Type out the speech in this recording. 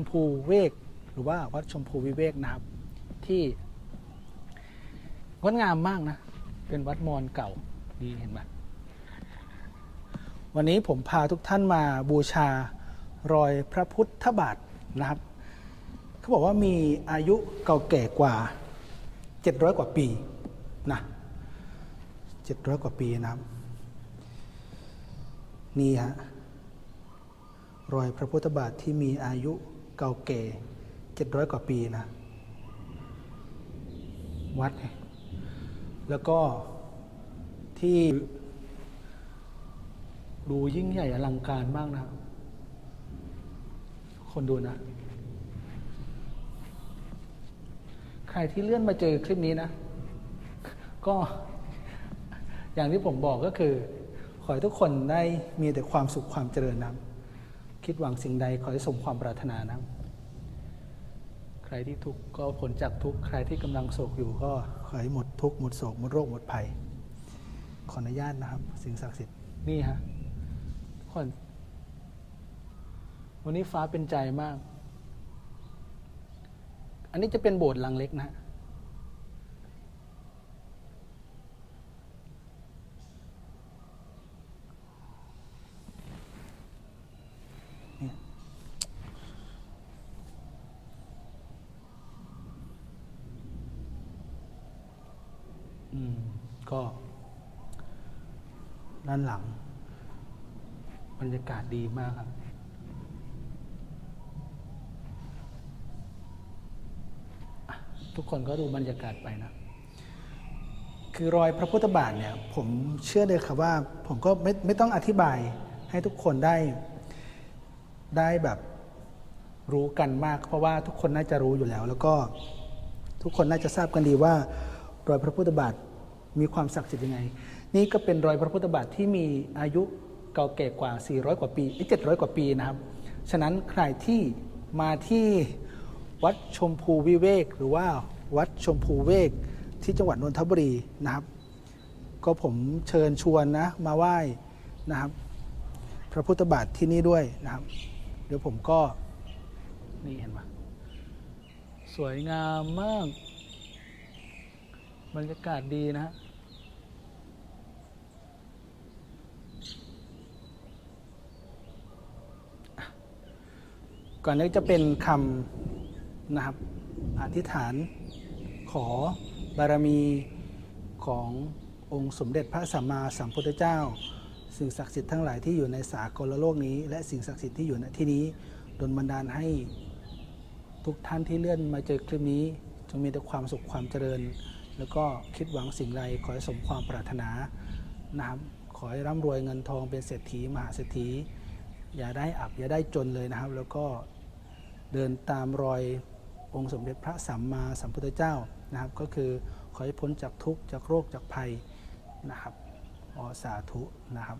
มพูเวก หรือว่าวัดชมพูวิเวกนะครับ ที่งดงามมากนะ เป็นวัดมอญเก่าดีเห็นไหมวันนี้ผมพาทุกท่านมาบูชารอยพระพุทธบาทนะครับ เขาบอกว่ามีอายุเก่าแก่กว่า 700 กว่าปีนะ700 กว่าปีนะครับ นี่ฮะรอยพระพุทธบาทที่มีอายุ เก่าแก่700กว่าปีนะ วัด แล้วก็ที่ดูยิ่งใหญ่อลังการมากนะ คนดูนะ ใครที่เลื่อนมาเจอคลิปนี้นะ ก็อย่างที่ผมบอกก็คือ ขอให้ทุกคนได้มีแต่ความสุขความเจริญนะ คิดหวังสิ่งใดขอให้สมความปรารถนานะใครที่ทุกข์ก็ผลจากทุกข์ใครที่กำลังโศกอยู่ก็ขอให้หมดทุกข์หมดโศกหมดโรคหมดภัย ขออนุญาตนะครับ สิ่งศักดิ์สิทธิ์นี่ฮะคนวันนี้ฟ้าเป็นใจมาก อันนี้จะเป็นโบสถ์หลังเล็กนะฮะเนี่ยอืม ก็ ด้านหลัง บรรยากาศดีมากครับ ทุกคนก็ดูบรรยากาศไปนะ คือรอยพระพุทธบาทเนี่ย ผมเชื่อเลยครับว่า ผมก็ไม่ไม่ต้องอธิบายให้ทุกคนได้ได้แบบรู้กันมาก เพราะว่าทุกคนน่าจะรู้อยู่แล้ว แล้วก็ทุกคนน่าจะทราบกันดีว่ารอยพระพุทธบาท มีความศักดิ์สิทธิ์ยังไง นี่ก็เป็นรอยพระพุทธบาทที่มีอายุเก่าแก่กว่า 400 กว่าปีเจ็ดร้อยกว่าปีนะครับ ฉะนั้นใครที่มาที่วัดชมพูวิเวก หรือว่าวัดชมพูเวกที่จังหวัดนนทบุรีนะครับ ก็ผมเชิญชวนนะมาไหว้นะครับ พระพุทธบาทที่นี่ด้วยนะครับ เดี๋ยวผมก็นี่เห็นไหมสวยงามมาก บรรยากาศดีนะฮะ ก่อนนี้จะเป็นคำนะครับอธิษฐานขอบารมีขององค์สมเด็จพระสัมมาสัมพุทธเจ้า สิ่งศักดิ์สิทธิ์ทั้งหลายที่อยู่ในสากลโลกนี้ และสิ่งศักดิ์สิทธิ์ที่อยู่ณที่นี้ดลบันดาลให้ทุกท่านที่เลื่อนมาเจอคลิปนี้ จงมีแต่ความสุขความเจริญ แล้วก็คิดหวังสิ่งใดขอให้สมความปรารถนานะครับขอให้ร่ำรวยเงินทองเป็นเศรษฐีมหาเศรษฐีอย่าได้อับอย่าได้จนเลยนะครับ แล้วก็ เดินตามรอยองค์สมเด็จพระสัมมาสัมพุทธเจ้านะครับ ก็คือขอให้พ้นจากทุกข์จากโรคจากภัยนะครับอสาธุนะครับ